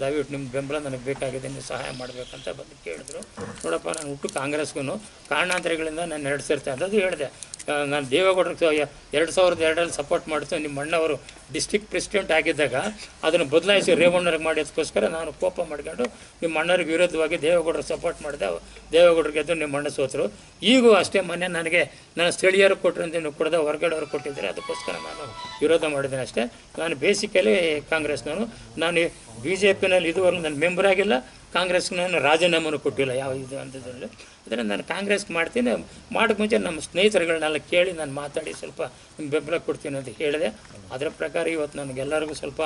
ದಯವಿಟ್ಟು ನಿಮ್ಮ ಬೆಂಬಲ ನನಗೆ ಬೇಕಾಗಿದೆ, ನೀವು ಸಹಾಯ ಮಾಡಬೇಕಂತ ಬಂದು ಕೇಳಿದ್ರು. ನೋಡಪ್ಪ, ನಾನು ಹುಟ್ಟು ಕಾಂಗ್ರೆಸ್ಗೂ ಕಾರಣಾಂತರಗಳಿಂದ ನಾನು ಎರಡು ಅಂತದ್ದು ಹೇಳಿದೆ. ನಾನು ದೇವೇಗೌಡರಿಗೆ ಎರಡು ಸಾವಿರದ ಎರಡರಲ್ಲಿ ಸಪೋರ್ಟ್ ಮಾಡ್ತೀನಿ. ನಿಮ್ಮ ಅಣ್ಣವರು ಡಿಸ್ಟ್ರಿಕ್ಟ್ ಪ್ರೆಸಿಡೆಂಟ್ ಆಗಿದ್ದಾಗ ಅದನ್ನು ಬದಲಾಯಿಸಿ ರೇವಣ್ಣರಿಗೆ ಮಾಡೋದಕ್ಕೋಸ್ಕರ ನಾನು ಕೋಪ ಮಾಡ್ಕೊಂಡು ನಿಮ್ಮ ಅಣ್ಣರಿಗೆ ವಿರೋಧವಾಗಿ ದೇವೇಗೌಡರಿಗೆ ಸಪೋರ್ಟ್ ಮಾಡಿದೆ. ದೇವೇಗೌಡರಿಗೆ ಗೆದ್ದು ನಿಮ್ಮ ಅಣ್ಣ ಸೋತರು. ಈಗೂ ಅಷ್ಟೇ ಮೊನ್ನೆ ನನಗೆ ನಾನು ಸ್ಥಳೀಯರು ಕೊಟ್ಟಿರೋದನ್ನು ಕೊಡದೆ ಹೊರಗಡೆಯವರು ಕೊಟ್ಟಿದ್ದಾರೆ ಅದಕ್ಕೋಸ್ಕರ ನಾನು ವಿರೋಧ ಮಾಡಿದ್ದೇನೆ ಅಷ್ಟೇ. ನಾನು ಬೇಸಿಕಲಿ ಕಾಂಗ್ರೆಸ್ನವನು. ನಾನು ಬಿ ಜೆ ಪಿನಲ್ಲಿ ಇದುವರೆಗೂ ನಾನು ಮೆಂಬರ್ ಆಗಿಲ್ಲ. ಕಾಂಗ್ರೆಸ್ಗೆ ನಾನು ರಾಜೀನಾಮೆನೂ ಕೊಟ್ಟಿಲ್ಲ ಯಾವ ಇದು ಅಂತದ್ರಲ್ಲಿ ಅದನ್ನು ನಾನು ಕಾಂಗ್ರೆಸ್ಗೆ ಮಾಡ್ತೀನಿ. ಮಾಡೋಕ್ಕೆ ಮುಂಚೆ ನಮ್ಮ ಸ್ನೇಹಿತರುಗಳನ್ನೆಲ್ಲ ಕೇಳಿ ನಾನು ಮಾತಾಡಿ ಸ್ವಲ್ಪ ಬೆಂಬಲ ಕೊಡ್ತೀನಿ ಅಂತ ಹೇಳಿದೆ. ಅದರ ಪ್ರಕಾರ ಇವತ್ತು ನನಗೆಲ್ಲರಿಗೂ ಸ್ವಲ್ಪ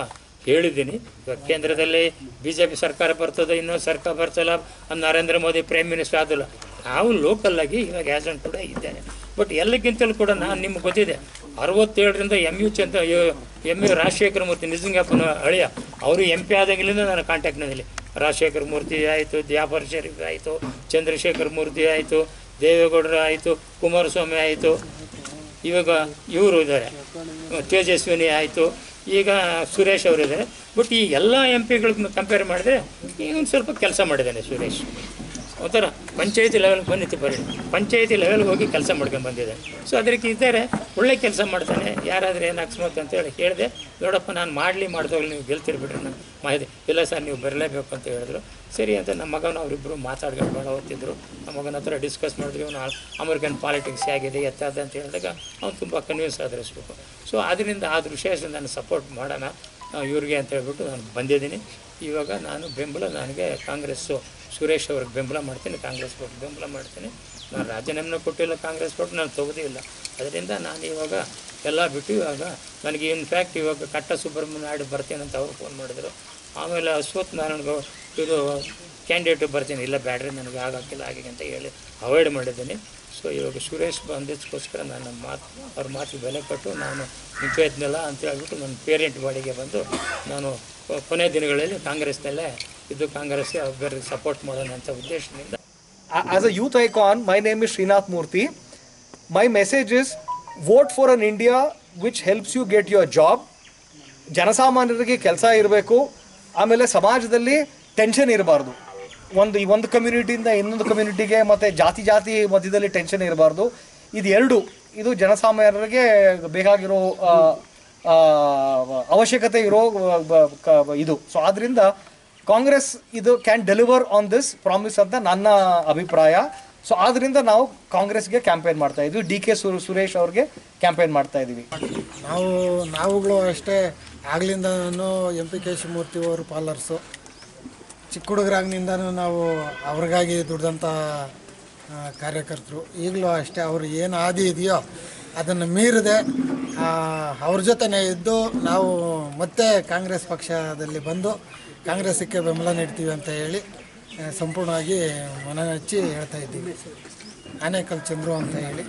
ಹೇಳಿದ್ದೀನಿ. ಇವಾಗ ಕೇಂದ್ರದಲ್ಲಿ ಬಿ ಜೆ ಪಿ ಸರ್ಕಾರ ಬರ್ತದೆ ಇನ್ನೂ ಸರ್ಕಾರ ಬರ್ತಲ್ಲ, ನರೇಂದ್ರ ಮೋದಿ ಪ್ರೈಮ್ ಮಿನಿಸ್ಟರ್ ಆದಲ್ಲ. ನಾವು ಲೋಕಲ್ಲಾಗಿ ಇವಾಗ ಏಜೆಂಟ್ ಕೂಡ ಇದ್ದೇನೆ. ಬಟ್ ಎಲ್ಲಕ್ಕಿಂತಲೂ ಕೂಡ ನಾನು ನಿಮ್ಗೆ ಗೊತ್ತಿದೆ, ಅರವತ್ತೇಳರಿಂದ M U Chandra M U Rajashekara Murthy ನಿಜಂಗಪ್ಪನ ಅಳಿಯ ಅವರು ಎಂ ಪಿ ಆದಾಗಲಿಂದ ನಾನು ಕಾಂಟ್ಯಾಕ್ಟ್ನಲ್ಲಿ ರಾಜಶೇಖರ ಮೂರ್ತಿ ಆಯಿತು ಜಾಫರ್ ಶರೀಫ್ ಆಯಿತು, ಚಂದ್ರಶೇಖರ್ ಮೂರ್ತಿ ಆಯಿತು, ದೇವೇಗೌಡರು ಆಯಿತು, ಕುಮಾರಸ್ವಾಮಿ ಆಯಿತು. ಇವಾಗ ಇವರು ಇದ್ದಾರೆ. ತೇಜಸ್ವಿನಿ ಆಯಿತು. ಈಗ ಸುರೇಶ್ ಅವರಿದ್ದಾರೆ ಬಟ್ ಈ ಎಲ್ಲ ಎಂ ಪಿಗಳನ್ನ ಕಂಪೇರ್ ಮಾಡಿದ್ರೆ ಈಗ ಒಂದು ಸ್ವಲ್ಪ ಕೆಲಸ ಮಾಡಿದ್ದಾನೆ ಸುರೇಶ್. ಒಂಥರ ಪಂಚಾಯತಿ ಲೆವೆಲ್ಗೆ ಬಂದಿತ್ತು ಬರೀ. ಪಂಚಾಯತಿ ಲೆವೆಲ್ಗೆ ಹೋಗಿ ಕೆಲಸ ಮಾಡ್ಕೊಂಡು ಬಂದಿದೆ. ಸೊ ಅದಕ್ಕೆ ಇದ್ದಾರೆ, ಒಳ್ಳೆ ಕೆಲಸ ಮಾಡ್ತಾನೆ. ಯಾರಾದರೂ ಏನು ಅಕಸ್ಮಾತ್ ಅಂತೇಳಿ ಹೇಳಿದೆ, ನೋಡಪ್ಪ, ನಾನು ಮಾಡಲಿ ಮಾಡ್ದೋಗ್ಲಿ ನೀವು ಗೆಲ್ತಿರ್ಬಿಟ್ರೆ ನಾನು ಮಾಹಿತಿ. ಇಲ್ಲ ಸರ್, ನೀವು ಬರಲೇಬೇಕು ಅಂತ ಹೇಳಿದ್ರು. ಸರಿ ಅಂತ ನಮ್ಮ ಮಗನ ಅವರಿಬ್ಬರು ಮಾತಾಡ್ಕೊಂಡು ಭಾಳ ಓದ್ತಿದ್ರು ನಮ್ಮ ಮಗನ ಹತ್ರ ಡಿಸ್ಕಸ್ ಮಾಡಿದ್ವಿ. ಇವನು ಅಮೆರಿಕನ್ ಪಾಲಿಟಿಕ್ಸ್ ಆಗಿದೆ ಎತ್ತಾದ ಅಂತ ಹೇಳಿದಾಗ ಅವ್ನು ತುಂಬ ಕನ್ವಿನ್ಸ್ ಆದರಿಸ್ಬೇಕು. ಸೊ ಅದರಿಂದ ಆ ದೃಶ್ಯ ನಾನು ಸಪೋರ್ಟ್ ಮಾಡೋಣ. ಇವ್ರಿಗೆ ಅಂತ ಹೇಳ್ಬಿಟ್ಟು ನಾನು ಬಂದಿದ್ದೀನಿ. ಇವಾಗ ನಾನು ಬೆಂಬಲ, ನನಗೆ ಕಾಂಗ್ರೆಸ್ಸು. ಸುರೇಶ್ ಅವ್ರಿಗೆ ಬೆಂಬಲ ಮಾಡ್ತೀನಿ, ಕಾಂಗ್ರೆಸ್ ಕೊಟ್ಟು ಬೆಂಬಲ ಮಾಡ್ತೀನಿ. ನಾನು ರಾಜೀನಾಮೆ ಕೊಟ್ಟಿಲ್ಲ, ಕಾಂಗ್ರೆಸ್ ಕೊಟ್ಟು ನಾನು ತೊಗೋದೇ ಇಲ್ಲ ಅದರಿಂದ ನಾನು ಇವಾಗ ಎಲ್ಲ ಬಿಟ್ಟು ಇವಾಗ ನನಗೆ ಇನ್ಫ್ಯಾಕ್ಟ್ ಇವಾಗ ಕಟ್ಟ ಸುಬ್ರಹ್ಮಣ್ಯ ನಾಯ್ಡು ಬರ್ತೀನಿ ಅಂತ ಅವ್ರು ಫೋನ್ ಮಾಡಿದ್ರು. ಆಮೇಲೆ ಅಶ್ವಥ್ ನಾರಾಯಣ ಇದು ಕ್ಯಾಂಡಿಡೇಟ್ ಬರ್ತೀನಿ, ಇಲ್ಲ ಬ್ಯಾಡ್ರಿ, ನನಗೆ ಆಗೋಕ್ಕಿಲ್ಲ ಹಾಗೆ ಅಂತ ಹೇಳಿ ಅವಾಯ್ಡ್ ಮಾಡಿದ್ದೀನಿ. ಸೊ ಇವಾಗ ಸುರೇಶ್ ಬಂದಿದ್ದಕ್ಕೋಸ್ಕರ ನಾನು ಮಾತು, ಅವ್ರ ಮಾತಿಗೆ ಬೆಲೆ ಕೊಟ್ಟು, ನಾನು ನಿಂತು ಅಂತ ಹೇಳ್ಬಿಟ್ಟು ನನ್ನ ಪೇರೆಂಟ್ ಬಾಡಿಗೆ ಬಂದು ನಾನು ಕೊನೆ ದಿನಗಳಲ್ಲಿ ಕಾಂಗ್ರೆಸ್ನಲ್ಲೇ ಇದು ಕಾಂಗ್ರೆಸ್ ಅಭ್ಯರ್ಥಿ ಸಪೋರ್ಟ್ ಮಾಡೋಣ ಅಂತ ಉದ್ದೇಶದಿಂದ. As a youth icon my name is Srinath Murthy my message is vote for an India which helps you get your job ಜನಸಾಮಾನ್ಯರಿಗೆ ಕೆಲಸ ಇರಬೇಕು. ಆಮೇಲೆ ಸಮಾಜದಲ್ಲಿ ಟೆನ್ಷನ್ ಇರಬಾರ್ದು. ಒಂದು, ಈ ಒಂದು ಕಮ್ಯುನಿಟಿಯಿಂದ ಇನ್ನೊಂದು ಕಮ್ಯುನಿಟಿಗೆ ಮತ್ತು ಜಾತಿ ಜಾತಿ ಮಧ್ಯದಲ್ಲಿ ಟೆನ್ಷನ್ ಇರಬಾರ್ದು. ಇದು ಎರಡು, ಇದು ಜನಸಾಮಾನ್ಯರಿಗೆ ಬೇಕಾಗಿರೋ ಅವಶ್ಯಕತೆ ಇರೋ ಇದು. ಸೊ ಆದ್ದರಿಂದ ಕಾಂಗ್ರೆಸ್ ಇದು can deliver on this promise ಅಂತ ನನ್ನ ಅಭಿಪ್ರಾಯ. ಸೊ ಆದ್ರಿಂದ ನಾವು ಕಾಂಗ್ರೆಸ್ಗೆ ಕ್ಯಾಂಪೇನ್ ಮಾಡ್ತಾ ಇದ್ವಿ. ಡಿ ಕೆ ಸುರೇಶ್ ಅವ್ರಿಗೆ ಕ್ಯಾಂಪೇನ್ ಮಾಡ್ತಾ ಇದ್ದೀವಿ ನಾವು, ನಾವುಗಳು ಅಷ್ಟೇ ಆಗ್ಲಿಂದ ಎಂ ಪಿ ಕೆ ಶಿವಮೂರ್ತಿ ಅವರು ಪಾರ್ಲರ್ಸು ಚಿಕ್ಕ ಹುಡುಗರಾಗಿನಿಂದನೂ ನಾವು ಅವ್ರಿಗಾಗಿ ದುಡ್ದಂಥ ಕಾರ್ಯಕರ್ತರು. ಈಗಲೂ ಅಷ್ಟೇ ಅವ್ರು ಏನು ಆದಿ ಇದೆಯೋ ಅದನ್ನು ಮೀರದೆ. ಅವ್ರ ಜೊತೆನೇ ಇದ್ದು ನಾವು ಮತ್ತೆ ಕಾಂಗ್ರೆಸ್ ಪಕ್ಷದಲ್ಲಿ ಬಂದು ಕಾಂಗ್ರೆಸ್ಸಿಗೆ ಬೆಂಬಲ ನೀಡ್ತೀವಿ ಅಂತ ಹೇಳಿ ಸಂಪೂರ್ಣವಾಗಿ ಮನ ಹಚ್ಚಿ ಹೇಳ್ತಾ ಇದ್ದೀವಿ. ಆನೇಕಲ್ ಚಂದ್ರು ಅಂತ ಹೇಳಿ.